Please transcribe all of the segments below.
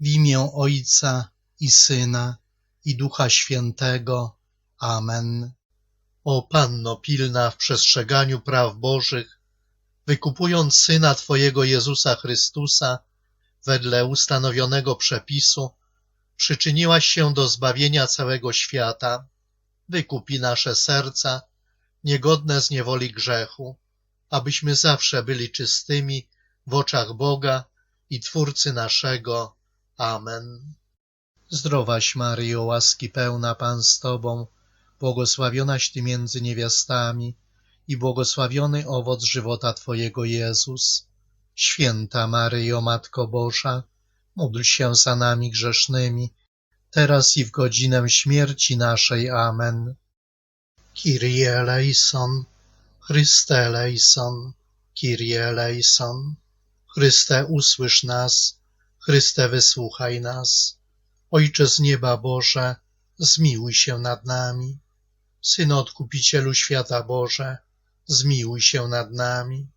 W imię Ojca i Syna i Ducha Świętego. Amen. O Panno pilna w przestrzeganiu praw Bożych, wykupując Syna Twojego Jezusa Chrystusa wedle ustanowionego przepisu, przyczyniłaś się do zbawienia całego świata. Wykupi nasze serca, niegodne z niewoli grzechu, abyśmy zawsze byli czystymi w oczach Boga i Twórcy naszego. Amen. Zdrowaś Maryjo, łaski pełna Pan z Tobą, błogosławionaś Ty między niewiastami i błogosławiony owoc żywota Twojego Jezus. Święta Maryjo, Matko Boża, módl się za nami grzesznymi, teraz i w godzinę śmierci naszej. Amen. Kyrie eleison, Chryste eleison, Kyrie eleison. Chryste, usłysz nas, Chryste, wysłuchaj nas. Ojcze z nieba Boże, zmiłuj się nad nami. Synu Odkupicielu świata Boże, zmiłuj się nad nami.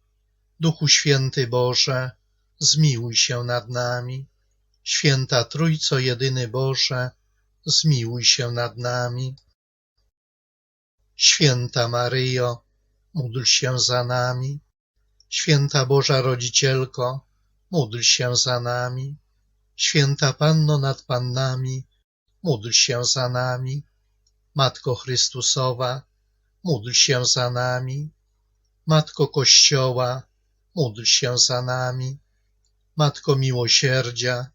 Duchu Święty Boże, zmiłuj się nad nami. Święta Trójco Jedyny Boże, zmiłuj się nad nami. Święta Maryjo, módl się za nami. Święta Boża Rodzicielko, módl się za nami. Święta Panno nad Pannami, módl się za nami. Matko Chrystusowa, módl się za nami. Matko Kościoła, módl się za nami. Matko Miłosierdzia,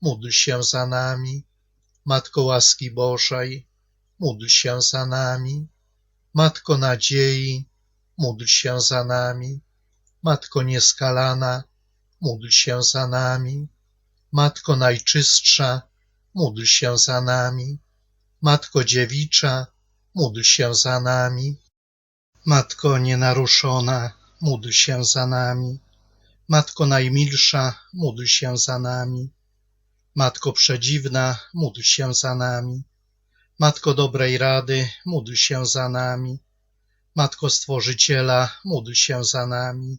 módl się za nami. Matko łaski Bożej, módl się za nami. Matko nadziei, módl się za nami. Matko nieskalana, módl się za nami. Matko najczystsza, módl się za nami. Matko dziewicza, módl się za nami. Matko nienaruszona, módl się za nami. Matko najmilsza, módl się za nami. Matko przedziwna, módl się za nami. Matko dobrej rady, módl się za nami. Matko Stworzyciela, módl się za nami.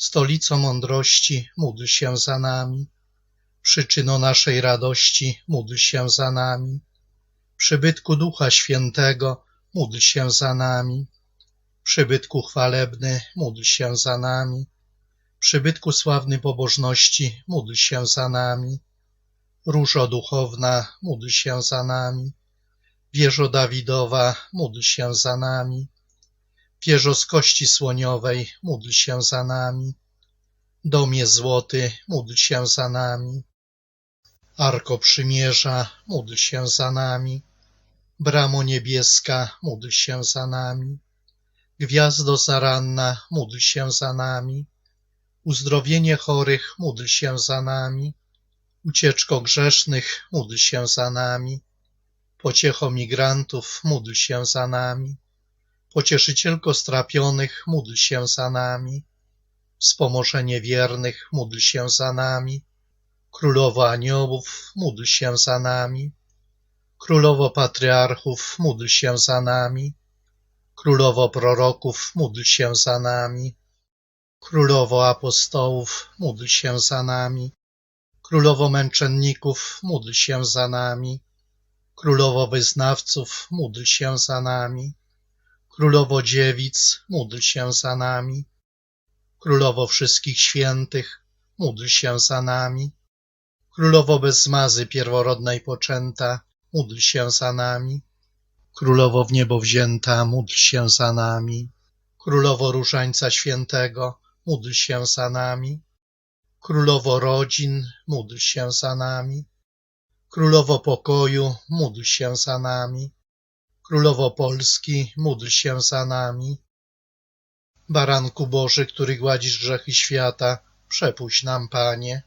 Stolico mądrości, módl się za nami. Przyczyno naszej radości, módl się za nami. Przybytku Ducha Świętego, módl się za nami. Przybytku chwalebny, módl się za nami. Przybytku sławny pobożności, módl się za nami. Różo duchowna, módl się za nami. Wieżo Dawidowa, módl się za nami. Wieżo z kości słoniowej, módl się za nami. Domie złoty, módl się za nami. Arko przymierza, módl się za nami. Bramo niebieska, módl się za nami. Gwiazdo zaranna, módl się za nami. Uzdrowienie chorych, módl się za nami. Ucieczko grzesznych, módl się za nami. Pociecho migrantów, módl się za nami. Pocieszycielko strapionych, módl się za nami. Wspomożenie wiernych, módl się za nami. Królowo aniołów, módl się za nami. Królowo patriarchów, módl się za nami. Królowo proroków, módl się za nami. Królowo apostołów, módl się za nami. Królowo męczenników, módl się za nami. Królowo wyznawców, módl się za nami. Królowo dziewic, módl się za nami. Królowo wszystkich świętych, módl się za nami. Królowo bez zmazy pierworodnej poczęta, módl się za nami. Królowo w niebo wzięta, módl się za nami. Królowo Różańca Świętego, módl się za nami. Królowo rodzin, módl się za nami. Królowo pokoju, módl się za nami. Królowo Polski, módl się za nami. Baranku Boży, który gładzisz grzechy świata, przepuść nam, Panie.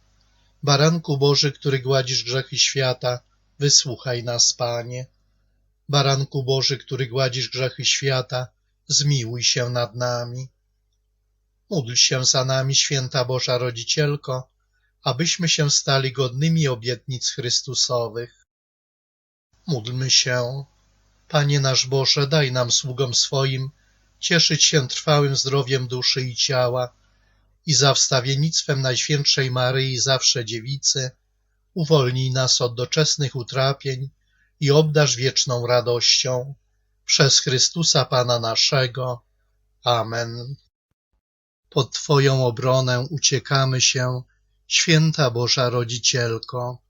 Baranku Boży, który gładzisz grzechy świata, wysłuchaj nas, Panie. Baranku Boży, który gładzisz grzechy świata, zmiłuj się nad nami. Módl się za nami, święta Boża Rodzicielko, abyśmy się stali godnymi obietnic Chrystusowych. Módlmy się. Panie nasz Boże, daj nam sługom swoim cieszyć się trwałym zdrowiem duszy i ciała i za wstawiennictwem Najświętszej Maryi zawsze Dziewicy uwolnij nas od doczesnych utrapień i obdarz wieczną radością. Przez Chrystusa Pana naszego. Amen. Pod Twoją obronę uciekamy się, święta Boża Rodzicielko.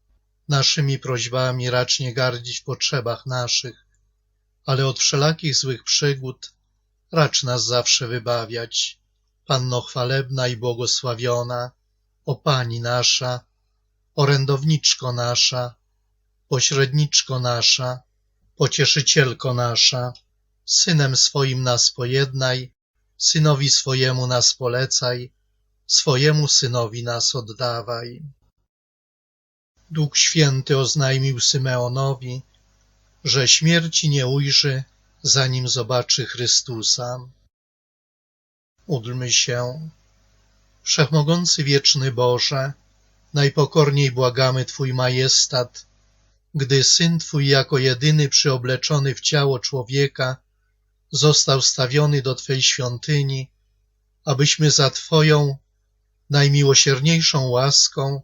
Naszymi prośbami racz nie gardzić w potrzebach naszych, ale od wszelakich złych przygód racz nas zawsze wybawiać. Panno chwalebna i błogosławiona, o Pani nasza, orędowniczko nasza, pośredniczko nasza, pocieszycielko nasza, synem swoim nas pojednaj, synowi swojemu nas polecaj, swojemu synowi nas oddawaj. Duch Święty oznajmił Symeonowi, że śmierci nie ujrzy, zanim zobaczy Chrystusa. Módlmy się. Wszechmogący wieczny Boże, najpokorniej błagamy Twój majestat, gdy Syn Twój jako jedyny przyobleczony w ciało człowieka został stawiony do Twej świątyni, abyśmy za Twoją najmiłosierniejszą łaską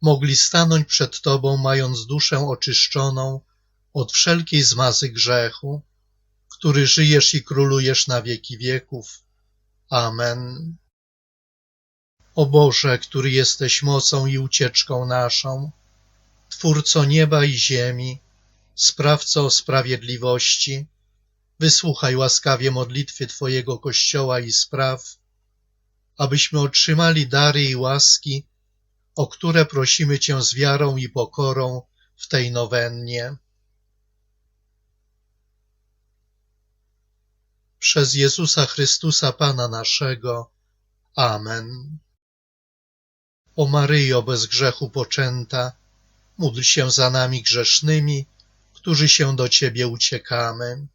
mogli stanąć przed Tobą, mając duszę oczyszczoną od wszelkiej zmazy grzechu, który żyjesz i królujesz na wieki wieków. Amen. O Boże, który jesteś mocą i ucieczką naszą, Twórco nieba i ziemi, Sprawco sprawiedliwości, wysłuchaj łaskawie modlitwy Twojego Kościoła i spraw, abyśmy otrzymali dary i łaski, o które prosimy Cię z wiarą i pokorą w tej nowennie. Przez Jezusa Chrystusa Pana naszego. Amen. O Maryjo bez grzechu poczęta, módl się za nami grzesznymi, którzy się do Ciebie uciekamy.